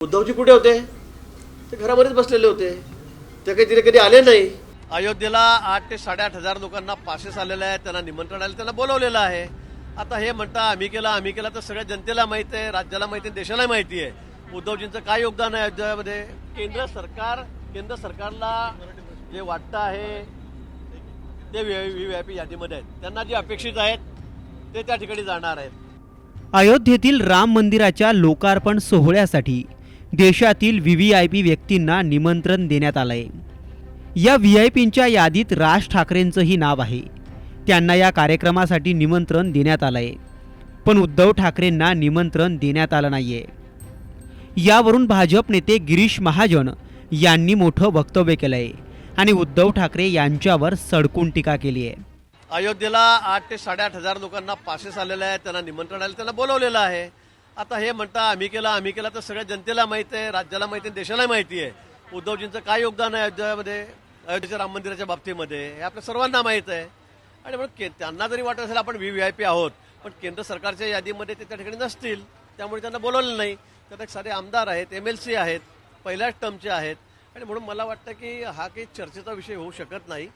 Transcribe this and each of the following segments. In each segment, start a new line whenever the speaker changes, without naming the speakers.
उद्धवजी कुठे होते? ते घरामध्येच बसलेले होते. ते काही तिथे कधी आले नाही. अयोध्येला आठ ते साडेआठ हजार लोकांना पासेस आलेले आहेत त्यांना निमंत्रण आले त्यांना बोलवलेलं आहे. आता हे म्हणता आम्ही केलं आम्ही केलं तर सगळ्या जनतेला माहिती आहे राज्याला माहिती आहे देशाला माहिती आहे. उद्धवजींचं काय योगदान आहे अयोध्यामध्ये? केंद्र सरकार केंद्र सरकारला जे वाटतं आहे ते व्ही व्ही आय पी यादीमध्ये आहेत. त्यांना जे अपेक्षित आहेत ते त्या ठिकाणी जाणार आहेत.
अयोध्येतील राम मंदिराच्या लोकार्पण सोहळ्यासाठी देशातील व्ही व्ही आय पी व्यक्तींना निमंत्रण देण्यात आलंय. या व्ही आय पींच्या यादीत राज ठाकरेंचंही नाव आहे. त्यांना या कार्यक्रमासाठी निमंत्रण देण्यात आलंय. पण उद्धव ठाकरेंना निमंत्रण देण्यात आलं नाहीये. यावरून भाजप नेते गिरीश महाजन यांनी मोठं वक्तव्य केलंय आणि उद्धव ठाकरे यांच्यावर सडकून टीका केली आहे.
अयोध्येला आठ ते साडेआठ हजार लोकांना पासेस आलेले आहेत त्यांना निमंत्रण आले त्यांना बोलवलेलं आहे. आता हे म्हणता आम्ही केलं आम्ही केलं. तर सगळ्या जनतेला माहिती आहे राज्याला माहिती आहे देशाला माहिती आहे. उद्धवजींचं काय योगदान आहे अयोध्यामध्ये अयोध्येच्या राम मंदिराच्या बाबतीमध्ये हे आपल्या सर्वांना माहीत आहे. आणि म्हणून के- त्यांना जरी वाटत असेल आपण व्ही व्ही आय पी आहोत पण केंद्र सरकारच्या यादीमध्ये ते त्या ठिकाणी नसतील त्यामुळे त्यांना बोलवलं नाही. त्यात एक सारे आमदार आहेत एम एल सी आहेत पहिल्याच टर्मचे आहेत. आणि म्हणून मला वाटतं की हा काही चर्चेचा विषय होऊ शकत नाही.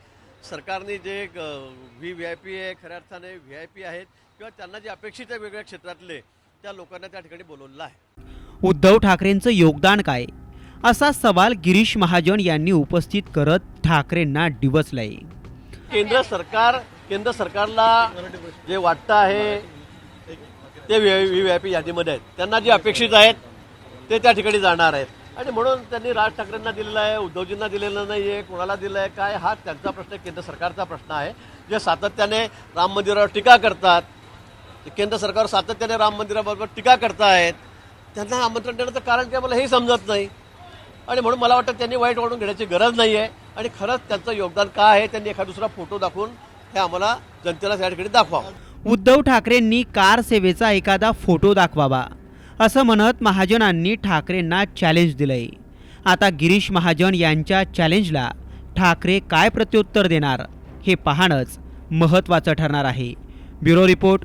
सरकारने जे व्ही व्ही आय पी आहे खऱ्या अर्थाने व्ही आय पी आहेत किंवा त्यांना जे अपेक्षित आहे वेगवेगळ्या क्षेत्रातले त्या लोकांना त्या ठिकाणी बोलवलेलं आहे.
उद्धव ठाकरेंचं योगदान काय? असा सवाल गिरीश महाजन यांनी उपस्थित करत ठाकरेंना डिवचलंय.
केंद्र सरकार केंद्र सरकारला जे वाटतं आहे ते व्ही व्ही आय पी यादीमध्ये आहेत. त्यांना जे अपेक्षित आहेत ते त्या ठिकाणी जाणार आहेत. आणि म्हणून त्यांनी राज ठाकरेंना दिलेला आहे उद्धवजींना दिलेलं नाही आहे कोणाला दिलं आहे काय? हा त्यांचा प्रश्न केंद्र सरकारचा प्रश्न आहे. जे सातत्याने राम मंदिरावर टीका करतात केंद्र सरकार सातत्याने राम मंदिराबरोबर टीका करतायत. त्यांना आमंत्रण देण्याचं कारण काय मला हे समजत नाही. आणि म्हणून मला वाटतं त्यांनी वाईट वाढून घेण्याची गरज नाही आहे आणि खरंच त्यांचं योगदान काय आहे त्यांनी एखादा दुसरा फोटो दाखवून हे आम्हाला जनतेला त्या ठिकाणी दाखवावं.
उद्धव ठाकरेंनी कार सेवेचा एखादा फोटो दाखवावा असं म्हणत महाजनांनी ठाकरेंना चॅलेंज दिलंय. आता गिरीश महाजन यांच्या चॅलेंजला ठाकरे काय प्रत्युत्तर देणार हे पाहणंच महत्त्वाचं ठरणार आहे. Bureau report